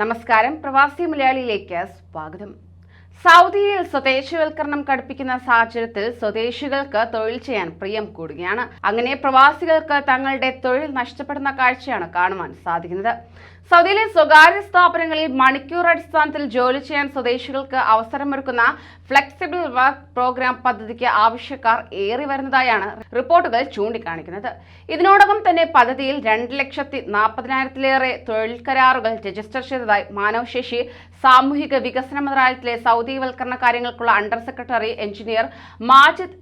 നമസ്കാരം. പ്രവാസി മലയാളിയിലേക്ക് സ്വാഗതം. സൗദിയിൽ സ്വദേശിവൽക്കരണം കടുപ്പിക്കുന്ന സാഹചര്യത്തിൽ സ്വദേശികൾക്ക് തൊഴിൽ ചെയ്യാൻ പ്രിയം കൂടുകയാണ്. അങ്ങനെ പ്രവാസികൾക്ക് തങ്ങളുടെ തൊഴിൽ നഷ്ടപ്പെടുന്ന കാഴ്ചയാണ് കാണുവാൻ സാധിക്കുന്നത്. സൗദിയിലെ സ്വകാര്യ സ്ഥാപനങ്ങളിൽ മണിക്കൂർ അടിസ്ഥാനത്തിൽ ജോലി ചെയ്യാൻ സ്വദേശികൾക്ക് അവസരമൊരുക്കുന്ന ഫ്ലെക്സിബിൾ വർക്ക് പ്രോഗ്രാം പദ്ധതിക്ക് ആവശ്യക്കാർ ഏറി വരുന്നതായാണ് റിപ്പോർട്ടുകൾ ചൂണ്ടിക്കാണിക്കുന്നത്. ഇതിനോടകം തന്നെ പദ്ധതിയിൽ രണ്ട് ലക്ഷത്തി നാൽപ്പതിനായിരത്തിലേറെ തൊഴിൽ കരാറുകൾ രജിസ്റ്റർ ചെയ്തതായി മാനവശേഷി സാമൂഹിക വികസന മന്ത്രാലയത്തിലെ സൗദിവൽക്കരണ കാര്യങ്ങൾക്കുള്ള under secretary engineer Majid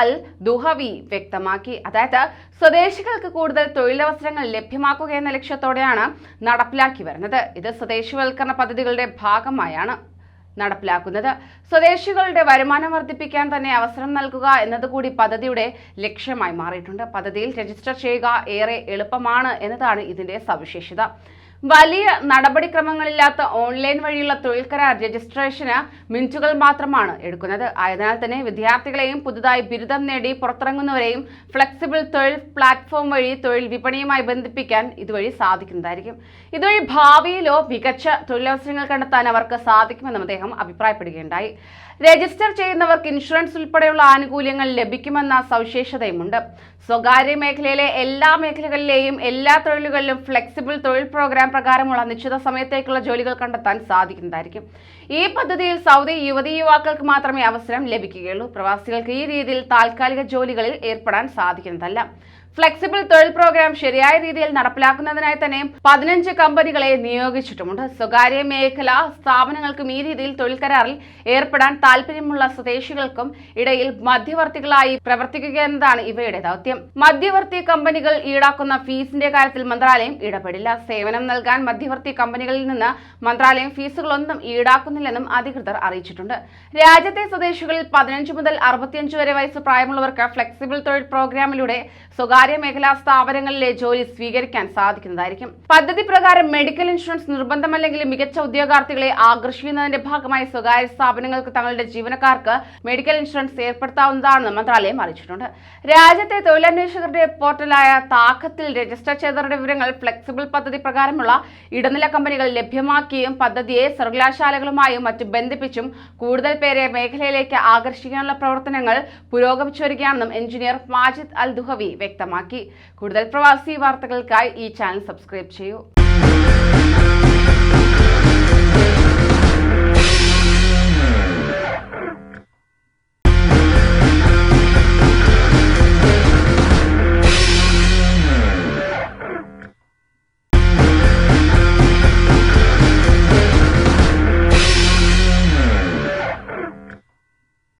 al Duhawi വ്യക്തമാക്കി. അതായത് സ്വദേശികൾക്ക് കൂടുതൽ തൊഴിലവസരങ്ങൾ ലഭ്യമാക്കുക എന്ന ലക്ഷ്യത്തോടെയാണ് നടപ്പിലാക്കി വരുന്നത്. ഇത് സ്വദേശിവൽക്കരണ പദ്ധതികളുടെ ഭാഗമായാണ് നടപ്പിലാക്കുന്നത്. സ്വദേശികളുടെ വരുമാനം വർദ്ധിപ്പിക്കാൻ തന്നെ അവസരം നൽകുക എന്നതുകൂടി പദ്ധതിയുടെ ലക്ഷ്യമായി മാറിയിട്ടുണ്ട്. പദ്ധതിയിൽ രജിസ്റ്റർ ചെയ്യുക ഏറെ എളുപ്പമാണ് എന്നതാണ് ഇതിന്റെ സവിശേഷത. വലിയ നടപടിക്രമങ്ങളില്ലാത്ത ഓൺലൈൻ വഴിയുള്ള തൊഴിൽ കരാർ രജിസ്ട്രേഷന് മിനിറ്റുകൾ മാത്രമാണ് എടുക്കുന്നത്. ആയതിനാൽ തന്നെ വിദ്യാർത്ഥികളെയും പുതുതായി ബിരുദം നേടി പുറത്തിറങ്ങുന്നവരെയും ഫ്ലെക്സിബിൾ തൊഴിൽ പ്ലാറ്റ്ഫോം വഴി തൊഴിൽ വിപണിയുമായി ബന്ധിപ്പിക്കാൻ ഇതുവഴി സാധിക്കുന്നതായിരിക്കും. ഇതുവഴി ഭാവിയിലോ മികച്ച തൊഴിലവസരങ്ങൾ കണ്ടെത്താൻ അവർക്ക് സാധിക്കുമെന്നും അദ്ദേഹം അഭിപ്രായപ്പെടുകയുണ്ടായി. രജിസ്റ്റർ ചെയ്യുന്നവർക്ക് ഇൻഷുറൻസ് ഉൾപ്പെടെയുള്ള ആനുകൂല്യങ്ങൾ ലഭിക്കുമെന്ന സവിശേഷതയുമുണ്ട്. സ്വകാര്യ മേഖലയിലെ എല്ലാ മേഖലകളിലെയും എല്ലാ തൊഴിലുകളിലും ഫ്ലെക്സിബിൾ തൊഴിൽ പ്രോഗ്രാം പ്രകാരമുള്ള നിശ്ചിത സമയത്തേക്കുള്ള ജോലികൾ കണ്ടെത്താൻ സാധിക്കുന്നതായിരിക്കും. ഈ പദ്ധതിയിൽ സൗദി യുവതി യുവാക്കൾക്ക് മാത്രമേ അവസരം ലഭിക്കുകയുള്ളൂ. പ്രവാസികൾക്ക് ഈ രീതിയിൽ താൽക്കാലിക ജോലികളിൽ ഏർപ്പെടാൻ സാധിക്കുന്നതല്ല. ഫ്ലെക്സിബിൾ തൊഴിൽ പ്രോഗ്രാം ശരിയായ രീതിയിൽ നടപ്പിലാക്കുന്നതിനായി തന്നെ പതിനഞ്ച് കമ്പനികളെ നിയോഗിച്ചിട്ടുമുണ്ട്. സ്വകാര്യ മേഖല സ്ഥാപനങ്ങൾക്കും ഈ രീതിയിൽ തൊഴിൽ കരാറിൽ ഏർപ്പെടാൻ താല്പര്യമുള്ള സ്വദേശികൾക്കും ഇടയിൽ മധ്യവർത്തികളായി പ്രവർത്തിക്കുക എന്നതാണ് ഇവയുടെ ദൗത്യം. മധ്യവർത്തി കമ്പനികൾ ഈടാക്കുന്ന ഫീസിന്റെ കാര്യത്തിൽ മന്ത്രാലയം ഇടപെടില്ല. സേവനം നൽകാൻ മധ്യവർത്തി കമ്പനികളിൽ നിന്ന് മന്ത്രാലയം ഫീസുകളൊന്നും ഈടാക്കുന്നില്ലെന്നും അധികൃതർ അറിയിച്ചിട്ടുണ്ട്. രാജ്യത്തെ സ്വദേശികളിൽ പതിനഞ്ച് മുതൽ അറുപത്തിയഞ്ച് വരെ വയസ്സ് പ്രായമുള്ളവർക്ക് ഫ്ലെക്സിബിൾ തൊഴിൽ പ്രോഗ്രാമിലൂടെ സ്വകാര്യ മേഖലാ സ്ഥാപനങ്ങളിലെ ജോലി സ്വീകരിക്കാൻ സാധിക്കുന്നതായിരിക്കും. പദ്ധതി പ്രകാരം മെഡിക്കൽ ഇൻഷുറൻസ് നിർബന്ധമല്ലെങ്കിൽ മികച്ച ഉദ്യോഗാർത്ഥികളെ ആകർഷിക്കുന്നതിന്റെ ഭാഗമായി സ്വകാര്യ സ്ഥാപനങ്ങൾക്ക് തങ്ങളുടെ ജീവനക്കാർക്ക് മെഡിക്കൽ ഇൻഷുറൻസ് ഏർപ്പെടുത്താവുന്നതാണെന്ന് മന്ത്രാലയം അറിയിച്ചിട്ടുണ്ട്. രാജ്യത്തെ തൊഴിലന്വേഷകരുടെ പോർട്ടലായ താക്കത്തിൽ രജിസ്റ്റർ ചെയ്തവരുടെ വിവരങ്ങൾ ഫ്ലെക്സിബിൾ പദ്ധതി പ്രകാരമുള്ള ഇടനില കമ്പനികൾ ലഭ്യമാക്കിയും പദ്ധതിയെ സർവകലാശാലകളുമായും മറ്റും ബന്ധിപ്പിച്ചും കൂടുതൽ പേരെ മേഖലയിലേക്ക് ആകർഷിക്കാനുള്ള പ്രവർത്തനങ്ങൾ പുരോഗമിച്ചു വരികയാണെന്നും എഞ്ചിനീയർ മാജിദ് അൽ ദുഹവി വ്യക്തമാക്കി. സ്വന്തമാക്കി കൂടുതൽ പ്രവാസി വാർത്തകൾക്കായി ഈ ചാനൽ സബ്സ്ക്രൈബ് ചെയ്യൂ.